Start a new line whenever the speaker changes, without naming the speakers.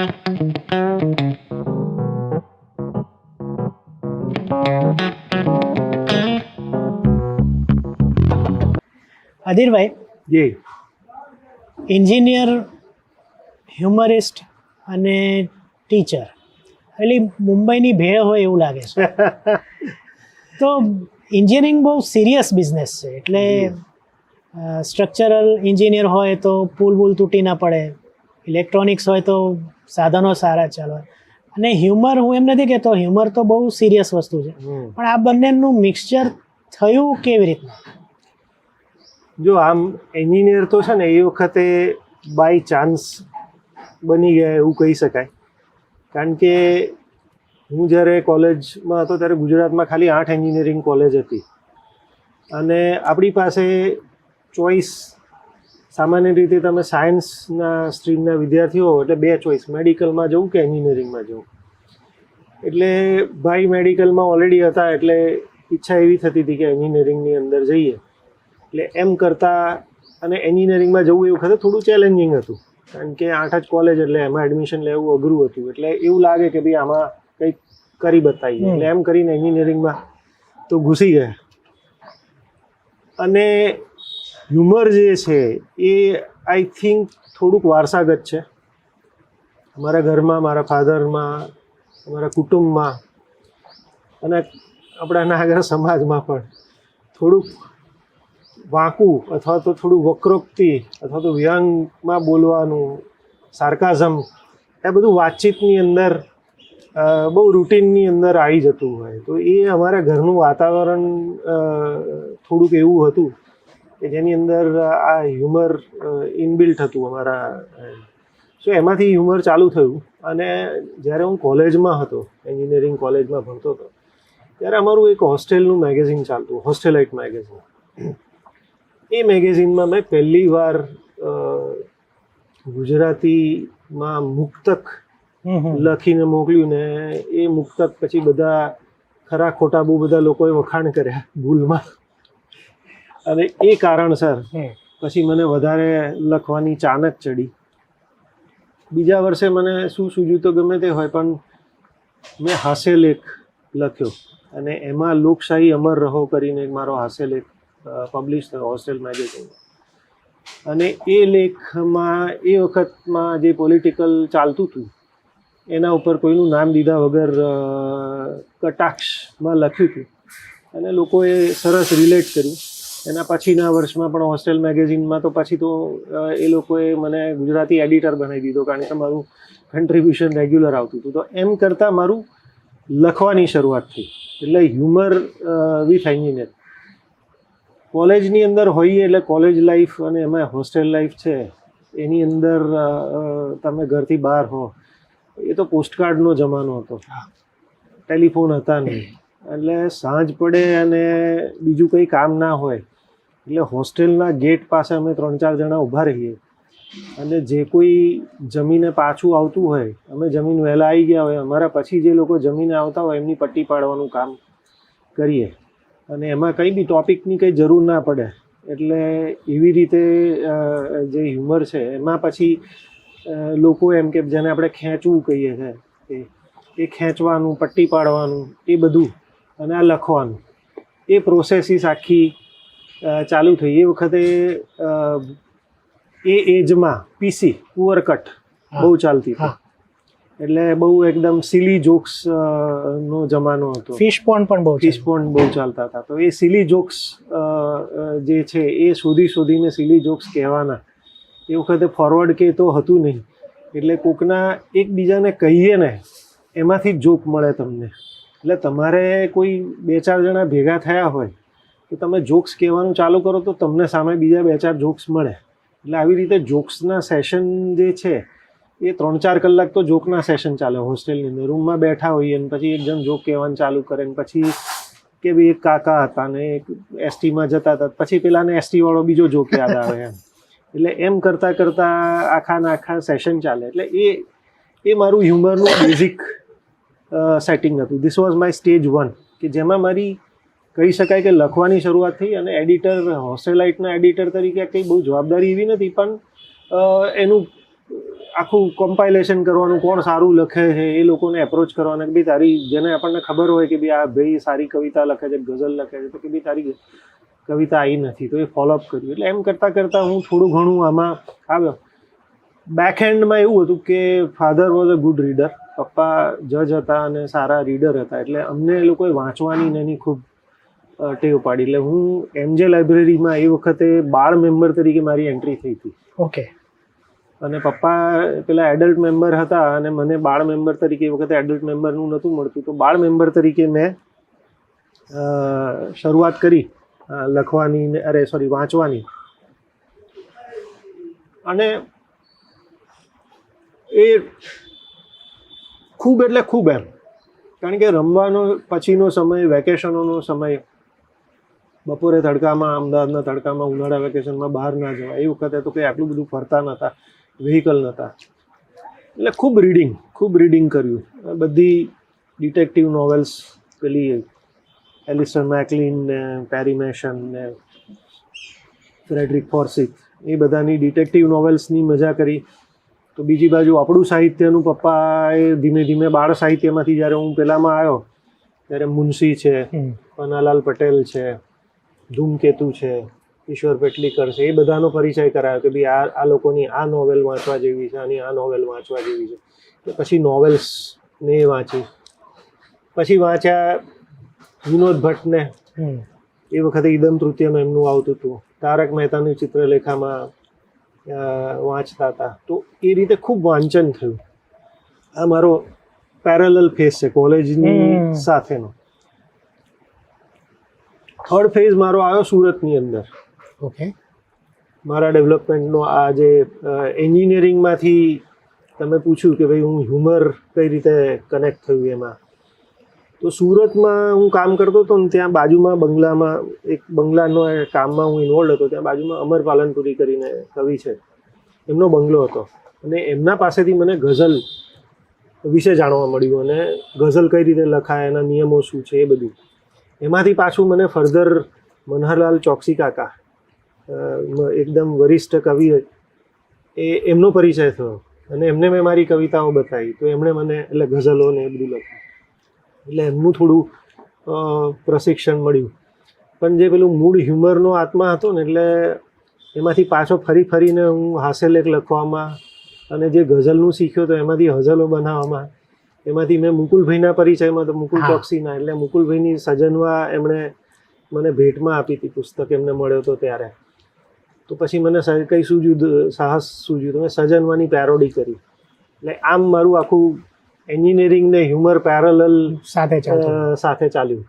અધીરભાઈ
ji.
Engineer humorist અને teacher. એટલે મુંબઈની ભેળ હોય એવું લાગે છે. તો એન્જિનિયરિંગ બહુ સિરિયસ બિઝનેસ છે. એટલે સ્ટ્રક્ચરલ એન્જિનિયર હોય તો પુલ બુલ તૂટી ના પડે. ઇલેક્ટ્રોનિક્સ હોય તો સાધનો સારા ચાલે અને હ્યુમર હું એમ નથી કહેતો હ્યુમર તો બહુ સિરિયસ વસ્તુ છે. પણ આ બંનેનું મિક્સચર થયું કેવી રીતના?
જો આમ એન્જિનિયર તો છે ને એ વખતે બાય ચાન્સ બની ગયા એવું કહી શકાય. કારણ કે હું જ્યારે કોલેજમાં હતો ત્યારે ગુજરાતમાં ખાલી આઠ એન્જિનિયરિંગ કોલેજ હતી. અને આપણી પાસે ચોઈસ સામાન્ય રીતે તમે સાયન્સના સ્ટ્રીમના વિદ્યાર્થીઓ એટલે બે ચોઈસ મેડિકલમાં જવું કે એન્જિનિયરિંગમાં જવું? એટલે ભાઈ મેડિકલમાં ઓલરેડી હતા એટલે ઈચ્છા એવી થતી હતી કે એન્જિનિયરિંગની અંદર જઈએ. એટલે એમ કરતાં અને એન્જિનિયરિંગમાં જવું એ વખતે થોડું ચેલેન્જિંગ હતું. કારણ કે આઠ જ કોલેજ એટલે એમાં એડમિશન લેવું અઘરું હતું. એટલે એવું લાગે કે ભાઈ આમાં કંઈક કરી બતાવીએ. એટલે એમ કરીને એન્જિનિયરિંગમાં તો ઘૂસી ગયા. અને હ્યુમર જે છે, એ આઈ થિંક થોડુંક વારસાગત છે. મારા ઘરમાં, મારા ફાધરમાં, અમારા કુટુંબમાં અને આપણા નાગર સમાજમાં પણ થોડુંક વાંકું અથવા તો થોડું વક્રોક્તિ અથવા તો વ્યંગમાં બોલવાનું સાર્કાઝમ એ બધું વાતચીતની અંદર બહુ રૂટીનની અંદર આવી જતું હોય. તો એ અમારા ઘરનું વાતાવરણ થોડુંક એવું હતું કે જેની અંદર આ હ્યુમર ઇનબિલ્ટ હતું અમારા સો એમાંથી હ્યુમર ચાલુ થયું. અને જ્યારે હું કોલેજમાં હતો એન્જિનિયરિંગ કોલેજમાં ભણતો હતો ત્યારે અમારું એક હોસ્ટેલનું મેગેઝિન ચાલતું હોસ્ટેલાઇટ મેગેઝિન. એ મેગેઝિનમાં મેં પહેલી વાર ગુજરાતીમાં મુક્તક. લખીને મોકલ્યું ને એ મુક્તક પછી બધા ખરા ખોટા બહુ બધા લોકોએ વખાણ કર્યા ભૂલમાં. અને એ કારણસર પછી મને વધારે લખવાની ચાનક ચડી. બીજા વર્ષે મને શું સૂજ્યું તો ગમે તે હોય પણ મેં હાસ્યલેખ લખ્યો. અને એમાં લોકશાહી અમર રહો કરીને એક મારો હાસ્યલેખ પબ્લિશ થયો હોસ્ટેલ મેગેઝિનમાં અને એ લેખમાં એ વખતમાં જે પોલિટિકલ ચાલતું હતું એના ઉપર કોઈનું નામ દીધા વગર કટાક્ષમાં લખ્યું હતું. અને લોકોએ સરસ રિલેટ કર્યું. એના પછીના વર્ષમાં પણ હોસ્ટેલ મેગેઝિનમાં તો પછી તો એ લોકોએ મને ગુજરાતી એડિટર બનાવી દીધો કારણ કે મારું કન્ટ્રીબ્યુશન રેગ્યુલર આવતું હતું. તો એમ કરતાં મારું લખવાની શરૂઆત થઈ. એટલે હ્યુમર વિથ એન્જિનિયર કોલેજની અંદર હોઈએ એટલે કોલેજ લાઈફ અને એમાં હોસ્ટેલ લાઈફ છે. એની અંદર તમે ઘરથી બહાર હો. એ તો પોસ્ટકાર્ડનો જમાનો હતો. ટેલિફોન હતા નહીં. એટલે સાંજ પડે અને બીજું કંઈ કામ ના હોય, એટલે હોસ્ટેલના ગેટ પાસે અમે ત્રણ ચાર જણા ઊભા રહીએ. અને જે કોઈ જમીને પાછું આવતું હોય, અમે જમીન વહેલા આવી ગયા હોય, અમારા પછી જે લોકો જમીને આવતા હોય, એમની પટ્ટી પાડવાનું કામ કરીએ. અને એમાં કંઈ બી ટોપિકની કંઈ જરૂર ના પડે, એટલે એવી રીતે જે હ્યુમર છે, એમાં પછી લોકો એમ કે જેને આપણે ખેંચવું કહીએ છીએ એ ખેંચવાનું, પટ્ટી પાડવાનું, એ બધું અને આ લખવાનું. એ પ્રોસેસીસ આખી ચાલુ થઈ. એ વખતે એ એજમાં પીસી કુવરકટ બહુ ચાલતી હતી. એટલે બહુ એકદમ સિલી જોક્સ નો જમાનો હતો.
ફિશ પોન્ડ પણ બહુ
ફિશ પોન્ડ બહુ ચાલતા હતા. તો એ સિલી જોક્સ જે છે એ શોધી શોધીને સિલી જોક્સ કહેવાના. એ વખતે ફોરવર્ડ કે તો હતું નહીં. એટલે કોકના એકબીજાને કહીએ ને એમાંથી જ જોક મળે તમને. એટલે તમારે કોઈ બે ચાર જણા ભેગા થયા હોય, તો તમે જોક્સ કહેવાનું ચાલુ કરો તો તમને સામે બીજા બે ચાર જોક્સ મળે. એટલે આવી રીતે જોક્સના સેશન જે છે, એ ત્રણ ચાર કલાક તો જોકના સેશન ચાલે હોસ્ટેલની અંદર. રૂમમાં બેઠા હોઈએ ને પછી એક જણ જોક કહેવાનું ચાલુ કરે ને પછી કે ભાઈ એક કાકા હતા ને એક એસટીમાં જતા હતા, પછી પેલાને એસટીવાળો બીજો જોક યાદ આવે એમ. એટલે એમ કરતાં કરતાં આખા ને આખા સેશન ચાલે. એટલે એ એ મારું હ્યુમરનું બેઝિક સેટિંગ હતું. This was my stage one કે જેમાં મારી કહી શકાય કે લખવાની શરૂઆત થઈ અને એડિટર હોસ્ટેલાઇટના એડિટર તરીકે કંઈ બહુ જવાબદારી એવી નથી, પણ એનું આખું કમ્પાઇલેશન કરવાનું, કોણ સારું લખે છે, એ લોકોને એપ્રોચ કરવાના કે ભાઈ તારી, જેને આપણને ખબર હોય કે ભાઈ આ ભાઈ સારી કવિતા લખે છે, ગઝલ લખે છે, તો કે ભાઈ તારી કવિતા આવી નથી, તો એ ફોલોઅપ કર્યું. એટલે એમ કરતાં કરતાં હું થોડું ઘણું આમાં આવ્યો. બેક હેન્ડમાં એવું હતું કે father was a good reader પપ્પા જજ હતા અને સારા રીડર હતા એટલે અમને એ લોકોએ વાંચવાની ને એની ખૂબ ટેવ પાડી. એટલે હું એમજે લાઇબ્રેરીમાં એ વખતે બાળ મેમ્બર તરીકે મારી એન્ટ્રી થઈ હતી.
ઓકે
અને પપ્પા પેલા એડલ્ટ મેમ્બર હતા અને મને બાળ મેમ્બર તરીકે એ વખતે એડલ્ટ મેમ્બરનું નહોતું મળતું. તો બાળ મેમ્બર તરીકે મેં શરૂઆત કરી લખવાની અરે સોરી વાંચવાની. અને એ ખૂબ એટલે ખૂબ એમ. કારણ કે રમવાનો પછીનો સમય વેકેશનોનો સમય, બપોરે તડકામાં, અમદાવાદના તડકામાં, ઉનાળા વેકેશનમાં બહાર ના જવા એ વખતે તો કંઈ આટલું બધું ફરતા નહોતા વ્હીકલ નહોતા. એટલે ખૂબ રીડિંગ ખૂબ રીડિંગ કર્યું. બધી ડિટેક્ટિવ નોવેલ્સ પેલી એલિસન મેકલિન ને પેરીમેશન ને ફ્રેડરિક ફોર્સિક એ બધાની ડિટેક્ટિવ નોવેલ્સની મજા કરી. તો બીજી બાજુ આપણું સાહિત્યનું પપ્પાએ ધીમે ધીમે બાળ સાહિત્યમાંથી જ્યારે હું પહેલામાં આવ્યો ત્યારે મુનશી છે. પન્નાલાલ પટેલ છે ધૂમકેતુ છે ઈશ્વર પેટલીકર છે એ બધાનો પરિચય કરાયો કે ભાઈ આ આ લોકોની આ નોવેલ વાંચવા જેવી છે આની આ નોવેલ વાંચવા જેવી છે. તો પછી નોવેલ્સને એ વાંચી. પછી વાંચ્યા વિનોદ ભટ્ટને. એ વખતે ઈદમ તૃતીયમ એમનું આવતું હતું. તારક મહેતાની ચિત્રલેખામાં વાંચતા હતા. તો એ રીતે ખૂબ વાંચન થયું. આ મારો પેરેલલ ફેઝ છે કોલેજની સાથેનો. થર્ડ ફેઝ મારો આવ્યો સુરતની અંદર.
ઓકે
મારા ડેવલપમેન્ટનો આ જે એન્જિનિયરિંગમાંથી તમે પૂછ્યું કે ભાઈ હું હ્યુમર કઈ રીતે કનેક્ટ થયું એમાં? તો સુરતમાં હું કામ કરતો હતો ને ત્યાં બાજુમાં બંગલામાં, એક બંગલાનો કામમાં હું ઇન્વોલ્વ હતો, ત્યાં બાજુમાં અમર પાલનપુરી કરીને કવિ છે. એમનો બંગલો હતો. અને એમના પાસેથી મને ગઝલ વિશે જાણવા મળ્યું અને ગઝલ કઈ રીતે લખાય, એના નિયમો શું છે એ બધું. એમાંથી પાછું મને ફર્ધર મનહરલાલ ચોકસી કાકા એકદમ વરિષ્ઠ કવિ એ, એમનો પરિચય થયો. અને એમને મેં મારી કવિતાઓ બતાવી. તો એમણે મને, એટલે ગઝલો ને એ બધું લખ્યું. એટલે એમનું થોડું પ્રશિક્ષણ મળ્યું. પણ જે પેલું મૂળ હ્યુમરનો આત્મા હતો ને એટલે એમાંથી પાછો ફરી ફરીને હું હાસ્યલેખ લખવામાં અને જે ગઝલનું શીખ્યો તો એમાંથી હઝલો બનાવવામાં. એમાંથી મેં મુકુલભાઈના પરિચયમાં તો મુકુલ. ચોકસીના એટલે મુકુલભાઈની સજનવા એમણે મને ભેટમાં આપી હતી પુસ્તક એમને મળ્યો હતો ત્યારે. તો પછી મને કંઈ સૂજ્યું સાહસ સૂજ્યું તો મેં સજનવાની પેરોડી કરી. એટલે આમ મારું આખું એન્જિનિયરિંગ ને હ્યુમર પેરેલલ
સાથે
સાથે ચાલ્યું.